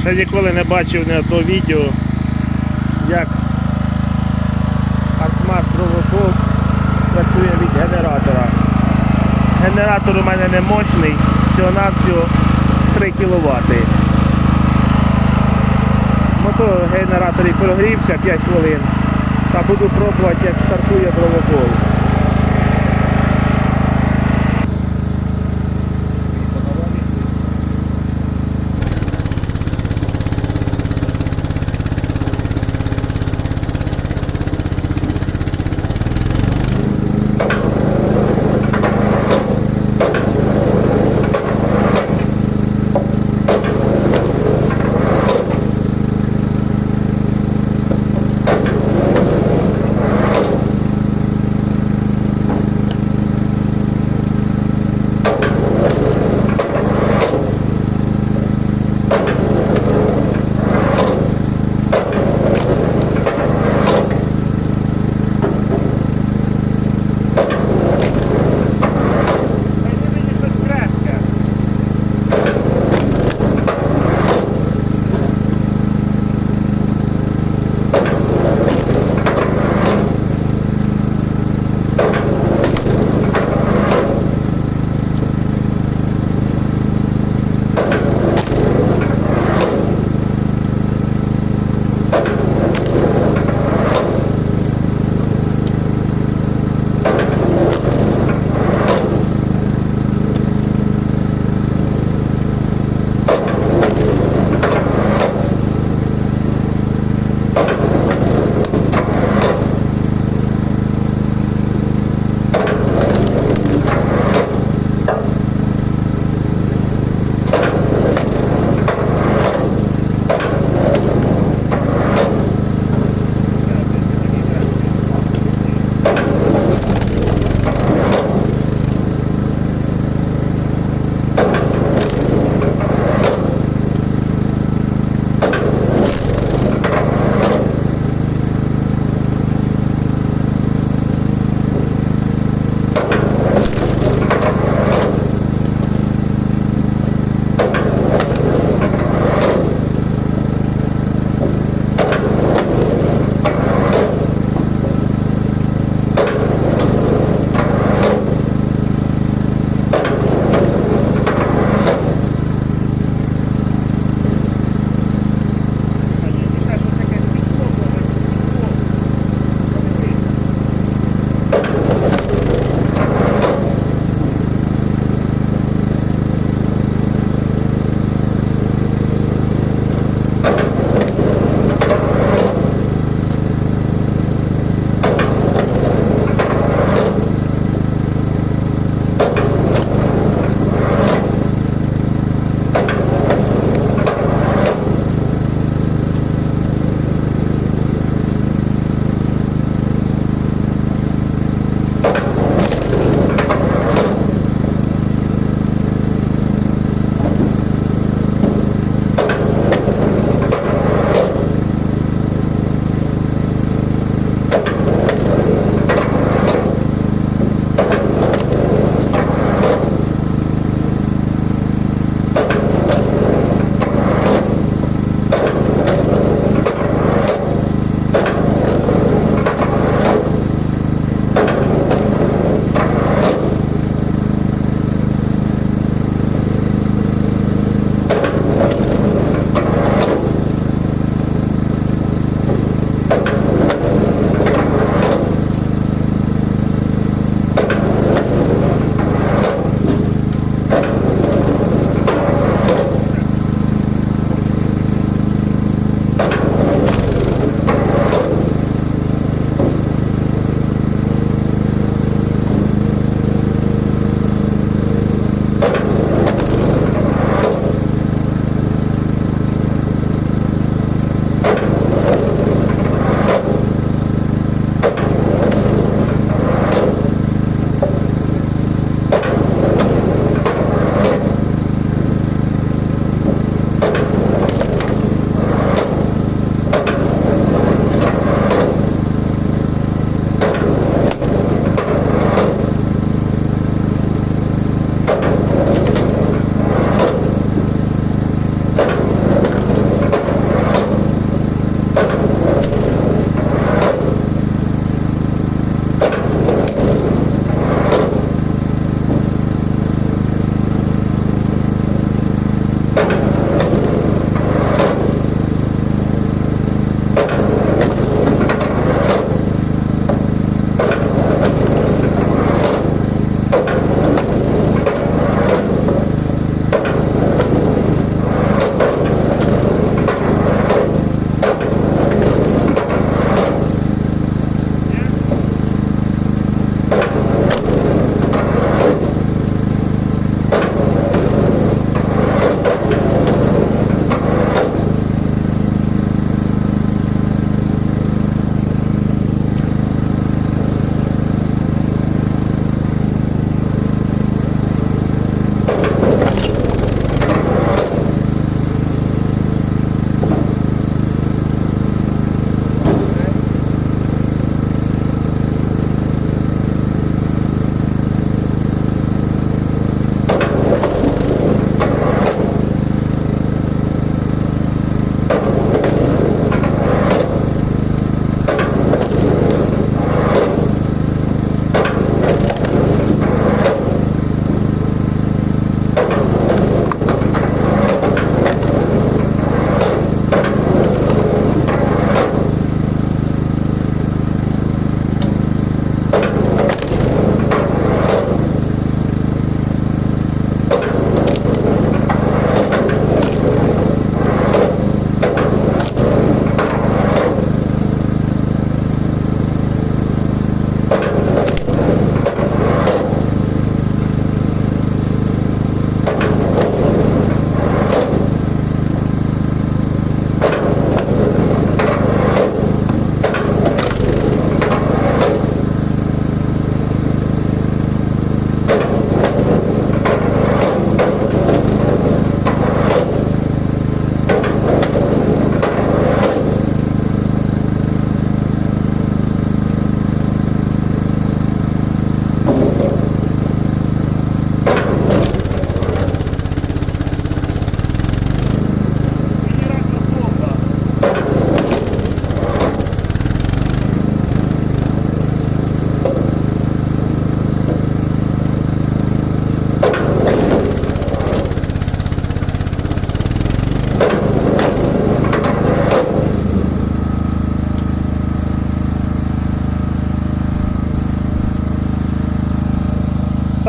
Ще ніколи не бачив ні одного відео, як Артмас Дровокол працює від генератора. Генератор у мене не мощний, всього-навсього 3 кВт. Мотор генератор і прогрівся 5 хвилин. Та буду пробувати, як стартує дровокол.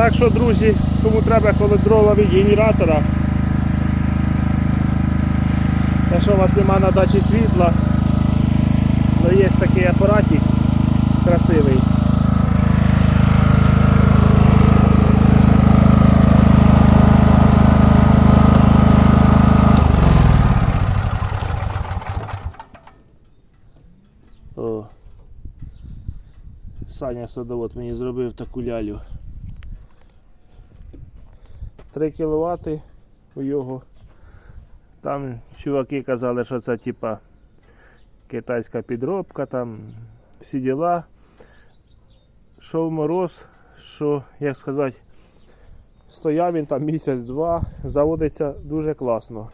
Так що, друзі, кому треба холодрова від генератора. Якщо у вас нема на дачі світла, то є такий апаратик красивий. Саня садовод мені зробив таку лялю. 3 кВт у його. Там чуваки казали, що це типа китайська підробка, там всі діла. Що в мороз, що, як сказати, стояв він там місяць-два, заводиться дуже класно.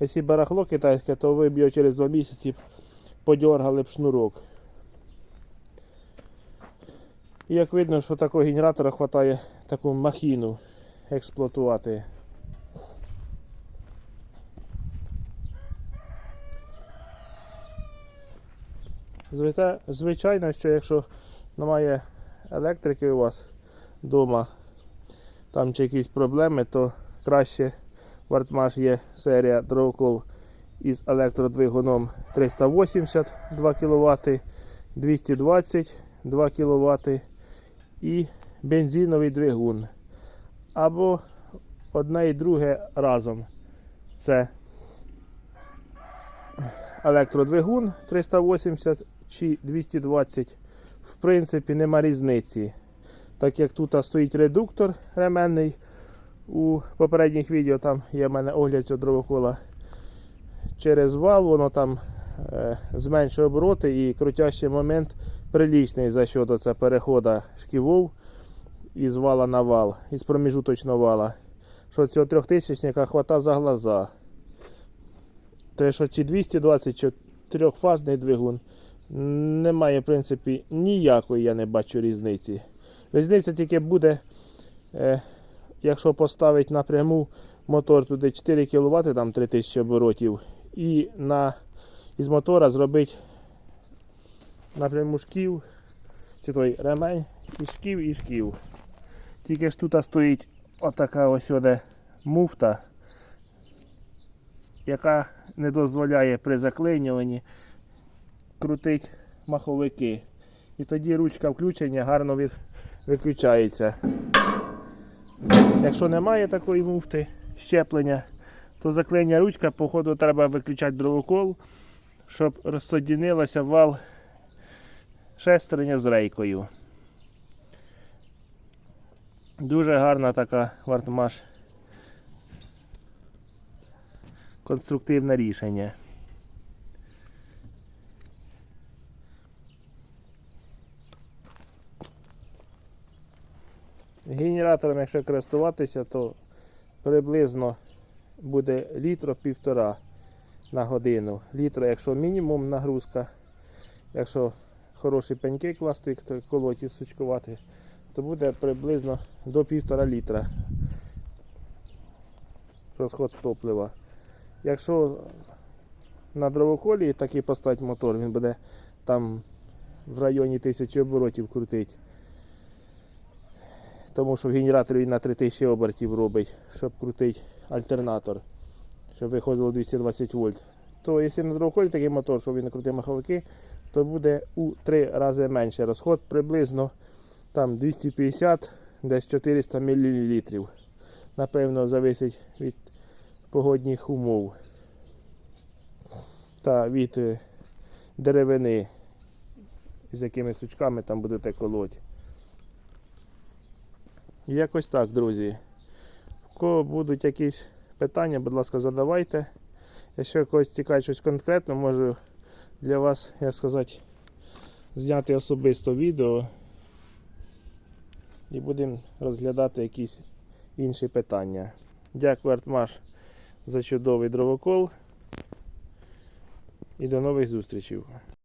Якщо барахло китайське, то ви б його через два місяці подергали б шнурок. І як видно, що такого генератора вистачає таку махіну експлуатувати. Звичайно, що якщо немає електрики у вас вдома, там чи якісь проблеми, то краще в є серія Drawcall із електродвигуном 380 2 кВт, 220 2 кВт і бензиновий двигун або одне і друге разом. Це електродвигун 380 чи 220. В принципі, нема різниці. Так як тут стоїть редуктор ременний. У попередніх відео там є в мене огляд цього дровокола. Через вал воно там е, зменшує обороти і крутящий момент прилічний за що це переходу шківов із вала на вал, із проміжуточного вала. Що цього трьохтисячника хвата за глаза. Те, що 220, чи трьохфазний двигун, немає, в принципі, ніякої я не бачу різниці. Різниця тільки буде, е, якщо поставити напряму мотор туди 4 кВт, там 3000 оборотів. І на, із мотора зробити напряму шків, чи той ремень, і шків, і шків. Тільки ж тут стоїть отака ось оде муфта, яка не дозволяє при заклинюванні крутити маховики. І тоді ручка включення гарно виключається. Якщо немає такої муфти щеплення, то заклиння ручка, походу, треба виключати дровокол, щоб розсоединилася вал шестерня з рейкою. Дуже гарна така вартмаш. Конструктивне рішення. Генератором, якщо користуватися, то приблизно буде літро півтора на годину. Літро, якщо мінімум нагрузка, якщо хороші пеньки класти, колоті сучкувати, то буде приблизно до півтора літра розход топлива. Якщо на дровоколі такий поставити мотор, він буде там в районі тисячі оборотів крутить. Тому що в генераторі він на 3000 обертів робить, щоб крутити альтернатор, щоб виходило 220 вольт. То якщо на дровоколі такий мотор, що він крутить маховики, то буде у 3 рази менше розход, приблизно там 250, десь 400 мл. Напевно, залежить від погодних умов та від е, деревини, з якими сучками там будете колоть. Якось так, друзі. В кого будуть якісь питання, будь ласка, задавайте. Якщо когось цікавить щось конкретне, можу для вас, як сказати, зняти особисто відео і будемо розглядати якісь інші питання. Дякую, Артмаш, за чудовий дровокол. І до нових зустрічей.